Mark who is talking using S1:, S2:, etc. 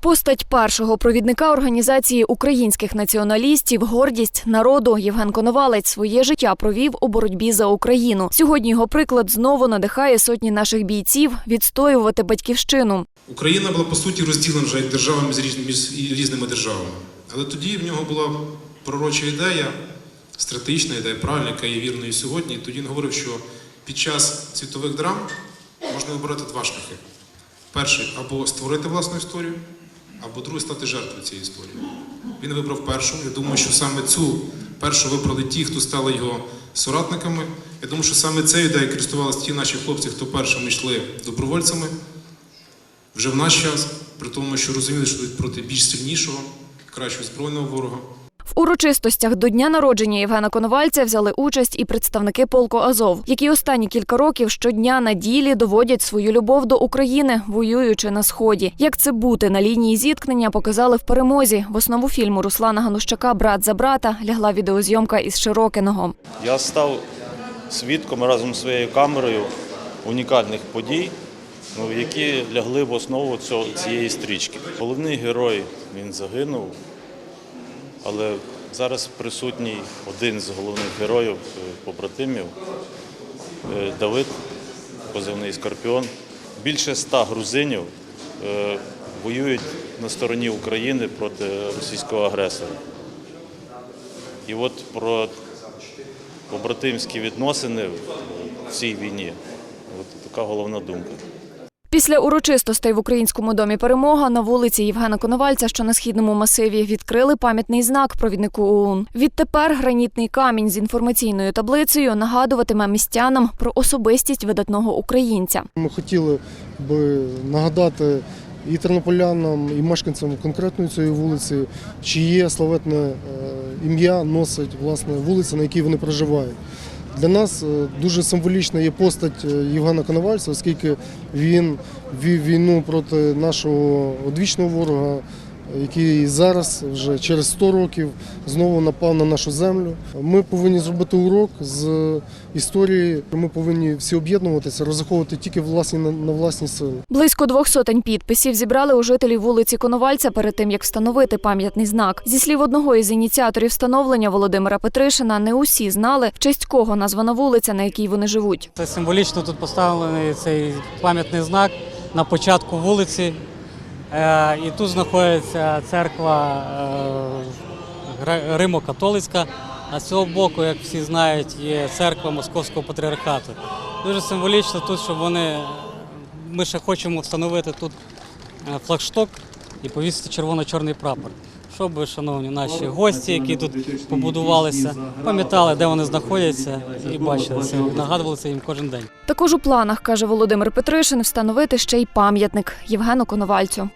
S1: Постать першого провідника організації українських націоналістів, гордість народу Євген Коновалець своє життя провів у боротьбі за Україну. Сьогодні його приклад знову надихає сотні наших бійців відстоювати батьківщину.
S2: Україна була по суті розділена вже державами з різ- між різними державами. Але тоді в нього була пророча ідея, стратегічна ідея, правильна, яка є вірною сьогодні. Тоді він говорив, що під час світових драм можна вибирати два шляхи: перший або створити власну історію, або другий стати жертвою цієї історії. Він вибрав першу. Я думаю, що саме цю першу вибрали ті, хто стали його соратниками. Я думаю, що саме цією ідеєю користувалися ті наші хлопці, хто першими йшли добровольцями вже в наш час, при тому, що розуміли, що йдуть проти більш сильнішого, кращого збройного ворога.
S1: В урочистостях до дня народження Євгена Коновальця взяли участь і представники полку Азов, які останні кілька років щодня на ділі доводять свою любов до України, воюючи на сході. Як це бути на лінії зіткнення, показали в перемозі. В основу фільму Руслана Ганущака Брат за брата лягла відеозйомка із Широкиного.
S3: Я став свідком разом з своєю камерою унікальних подій, ну, які лягли в основу цього, цієї стрічки. Головний герой він загинув, але зараз присутній один з головних героїв е, побратимів е, Давид, позивний Скорпіон. Більше ста грузинів е, воюють на стороні України проти російського агресора. І от про побратимські відносини в цій війні. От така головна думка.
S1: Після урочистостей в українському домі перемога на вулиці Євгена Коновальця, що на східному масиві, відкрили пам'ятний знак провіднику ОУН. Відтепер гранітний камінь з інформаційною таблицею нагадуватиме містянам про особистість видатного українця.
S4: Ми хотіли би нагадати і тернополянам, і мешканцям конкретної цієї вулиці, чиє славетне е, ім'я носить власне вулиця, на якій вони проживають. Для нас е, дуже символічна є постать е, Євгена Коновальця, оскільки він вів війну проти нашого одвічного ворога, який зараз, вже через 100 років, знову напав на нашу землю. Ми повинні зробити урок з історії. Ми повинні всі об'єднуватися, розраховувати тільки власні на, власні сили.
S1: Близько двох сотень підписів зібрали у жителів вулиці Коновальця перед тим, як встановити пам'ятний знак. Зі слів одного із ініціаторів встановлення Володимира Петришина, не усі знали, в честь кого названа вулиця, на якій вони живуть.
S5: Це символічно тут поставлений цей пам'ятний знак на початку вулиці. Е, І тут знаходиться церква е, Римо-католицька, а з цього боку, як всі знають, є церква Московського патріархату. Дуже символічно тут, щоб вони. Ми ще хочемо встановити тут е, флагшток і повісити червоно-чорний прапор. Щоб, шановні наші гості, які тут побудувалися, пам'ятали, де вони знаходяться, і бачили це, нагадували це їм кожен день.
S1: Також у планах, каже Володимир Петришин, встановити ще й пам'ятник Євгену Коновальцю.